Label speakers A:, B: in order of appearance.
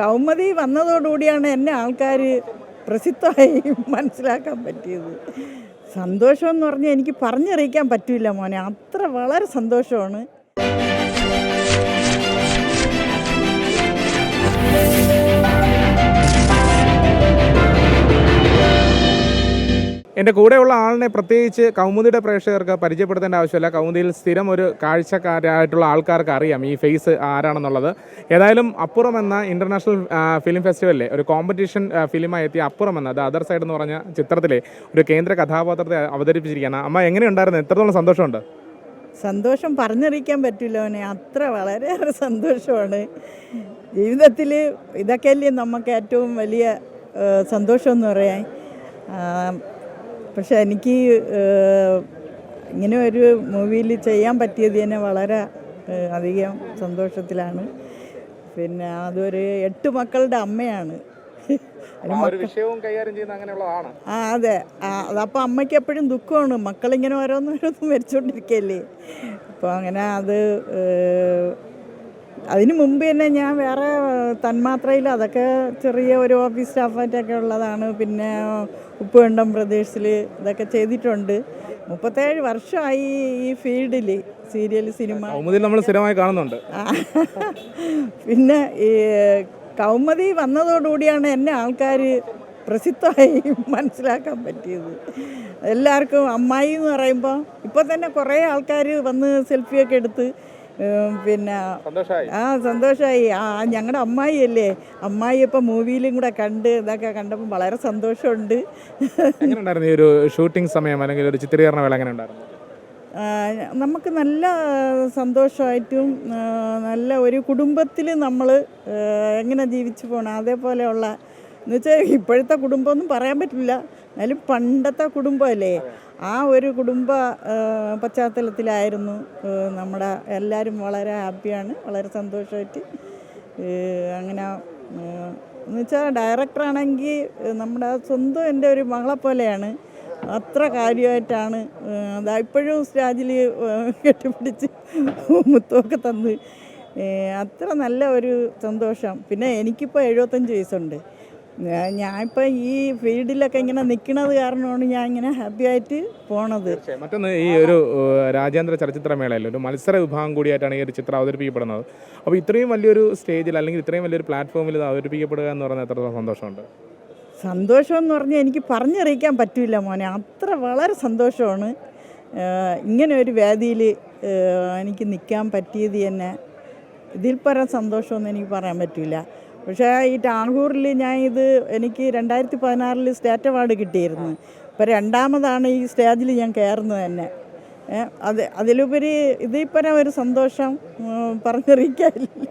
A: കൗമുദി വന്നതോടുകൂടിയാണ് എന്നെ ആൾക്കാർ പ്രസിദ്ധമായി മനസ്സിലാക്കാൻ പറ്റിയത്. സന്തോഷമെന്ന് പറഞ്ഞാൽ എനിക്ക് പറഞ്ഞറിയിക്കാൻ പറ്റില്ല മോനെ. അത്ര വളരെ സന്തോഷമാണ്.
B: എന്റെ കൂടെയുള്ള ആളിനെ പ്രത്യേകിച്ച് കൗമുദിയുടെ പ്രേക്ഷകർക്ക് പരിചയപ്പെടുത്തേണ്ട ആവശ്യമില്ല. കൗമുദിയിൽ സ്ഥിരം ഒരു കാഴ്ചക്കാരായിട്ടുള്ള ആൾക്കാർക്ക് അറിയാം ഈ ഫേസ് ആരാണെന്നുള്ളത്. ഏതായാലും അപ്പുറം എന്ന ഇന്റർനാഷണൽ ഫിലിം ഫെസ്റ്റിവലിലെ ഒരു കോമ്പറ്റീഷൻ ഫിലിമായി എത്തിയ അപ്പുറം എന്ന ദ അതർ സൈഡ് എന്ന് പറഞ്ഞ ചിത്രത്തിലെ ഒരു കേന്ദ്ര കഥാപാത്രത്തെ അവതരിപ്പിച്ചിരിക്കുകയാണ്. അമ്മ എങ്ങനെയുണ്ടായിരുന്നു? എത്രത്തോളം സന്തോഷമുണ്ട്?
A: സന്തോഷം പറഞ്ഞറിയിക്കാൻ പറ്റില്ല അവനെ അത്ര വളരെയേറെ സന്തോഷമാണ്. ജീവിതത്തിൽ ഇതൊക്കെയല്ലേ നമുക്ക് ഏറ്റവും വലിയ സന്തോഷം എന്ന് പറയാൻ. പക്ഷെ എനിക്ക് ഇങ്ങനെ ഒരു മൂവിയിൽ ചെയ്യാൻ പറ്റിയത് തന്നെ വളരെ അധികം സന്തോഷത്തിലാണ്. പിന്നെ അതൊരു എട്ട് മക്കളുടെ അമ്മയാണ്. ആ അതെ. അതപ്പോൾ അമ്മയ്ക്ക് എപ്പോഴും ദുഃഖമാണ്. മക്കളിങ്ങനെ ഓരോന്നോരോന്നും മരിച്ചുകൊണ്ടിരിക്കല്ലേ മരിച്ചുകൊണ്ടിരിക്കുകയല്ലേ അപ്പോൾ അങ്ങനെ അത് അതിന് മുമ്പ് തന്നെ ഞാൻ വേറെ തന്മാത്രയിൽ അതൊക്കെ ചെറിയ ഒരു ഓഫീസ് സ്റ്റാഫായിട്ടൊക്കെ ഉള്ളതാണ്. പിന്നെ ഉപ്പുകണ്ടം പ്രദേശിൽ ഇതൊക്കെ ചെയ്തിട്ടുണ്ട്. മുപ്പത്തേഴ് വർഷമായി ഈ ഫീൽഡിൽ സീരിയൽ സിനിമ.
B: നമ്മൾ സ്ഥിരമായി കാണുന്നുണ്ട്.
A: പിന്നെ ഈ കൗമുദി വന്നതോടുകൂടിയാണ് എന്നെ ആൾക്കാർ പ്രസിദ്ധമായി മനസ്സിലാക്കാൻ പറ്റിയത്. എല്ലാവർക്കും അമ്മായി എന്ന് പറയുമ്പോൾ ഇപ്പോൾ തന്നെ കുറേ ആൾക്കാർ വന്ന് സെൽഫിയൊക്കെ എടുത്ത് പിന്നെ ആ സന്തോഷമായി ആ ഞങ്ങളുടെ അമ്മായി അല്ലേ അമ്മായി ഇപ്പം മൂവിയിലും കൂടെ കണ്ട് ഇതൊക്കെ കണ്ടപ്പോൾ വളരെ സന്തോഷമുണ്ട്.
B: എങ്ങനെയുണ്ടായിരുന്നു ഈ ഒരു ഷൂട്ടിംഗ് സമയം? അല്ലെങ്കിൽ ഒരു ചിത്രീകരണ വേള എങ്ങനെ ഉണ്ടായിരുന്നു
A: നമുക്ക് നല്ല സന്തോഷമായിട്ടും നല്ല ഒരു കുടുംബത്തിൽ നമ്മൾ എങ്ങനെ ജീവിച്ചു പോകണം അതേപോലെയുള്ള എന്ന് വെച്ചാൽ ഇപ്പോഴത്തെ കുടുംബമൊന്നും പറയാൻ പറ്റില്ല. എന്നാലും പണ്ടത്തെ കുടുംബമല്ലേ? ആ ഒരു കുടുംബ പശ്ചാത്തലത്തിലായിരുന്നു നമ്മുടെ എല്ലാവരും വളരെ ഹാപ്പിയാണ് വളരെ സന്തോഷമായിട്ട്. അങ്ങനെ എന്ന് വെച്ചാൽ ഡയറക്ടറാണെങ്കിൽ നമ്മുടെ സ്വന്തം എന്റെ ഒരു മകളെ പോലെയാണ്. അത്ര കാര്യമായിട്ടാണ് അതാ ഇപ്പോഴും സ്റ്റേജിൽ കെട്ടിപ്പിടിച്ച് മുത്തമൊക്കെ തന്ന്. അത്ര നല്ല ഒരു സന്തോഷം. പിന്നെ എനിക്കിപ്പോൾ എഴുപത്തഞ്ച് വയസ്സുണ്ട്. ഞാനിപ്പോൾ ഈ ഫീൽഡിലൊക്കെ ഇങ്ങനെ നിൽക്കുന്നത് കാരണമാണ് ഞാൻ ഇങ്ങനെ ഹാപ്പി ആയിട്ട് പോണത്.
B: മറ്റൊന്ന് ഈ ഒരു രാജ്യാന്തര ചലച്ചിത്രമേളയിൽ ഒരു മത്സര വിഭാഗം കൂടിയായിട്ടാണ് ഈ ഒരു ചിത്രം അവതരിപ്പിക്കപ്പെടുന്നത്. അപ്പോൾ ഇത്രയും വലിയൊരു സ്റ്റേജിൽ അല്ലെങ്കിൽ ഇത്രയും വലിയൊരു പ്ലാറ്റ്ഫോമിൽ ഇത് അവതരിപ്പിക്കപ്പെടുക എന്ന് പറയുന്നത് എത്രത്തോളം സന്തോഷമുണ്ട്?
A: സന്തോഷം എന്ന് പറഞ്ഞാൽ എനിക്ക് പറഞ്ഞറിയിക്കാൻ പറ്റില്ല മോനെ. അത്ര വളരെ സന്തോഷമാണ്. ഇങ്ങനെ ഒരു വേദിയിൽ എനിക്ക് നിൽക്കാൻ പറ്റിയത് തന്നെ ഇതിൽ പരം സന്തോഷമൊന്നും എനിക്ക് പറയാൻ പറ്റില്ല പക്ഷേ ഈ ടാങ്കൂറിൽ ഞാൻ ഇത് എനിക്ക് രണ്ടായിരത്തി പതിനാറിൽ സ്റ്റേറ്റ് അവാർഡ് കിട്ടിയിരുന്നു. ഇപ്പോൾ രണ്ടാമതാണ് ഈ സ്റ്റേജിൽ ഞാൻ കയറുന്നത് തന്നെ. അത് അതിലുപരി ഇതിൽ ഒരു സന്തോഷം പറഞ്ഞറിയിക്കാനില്ല.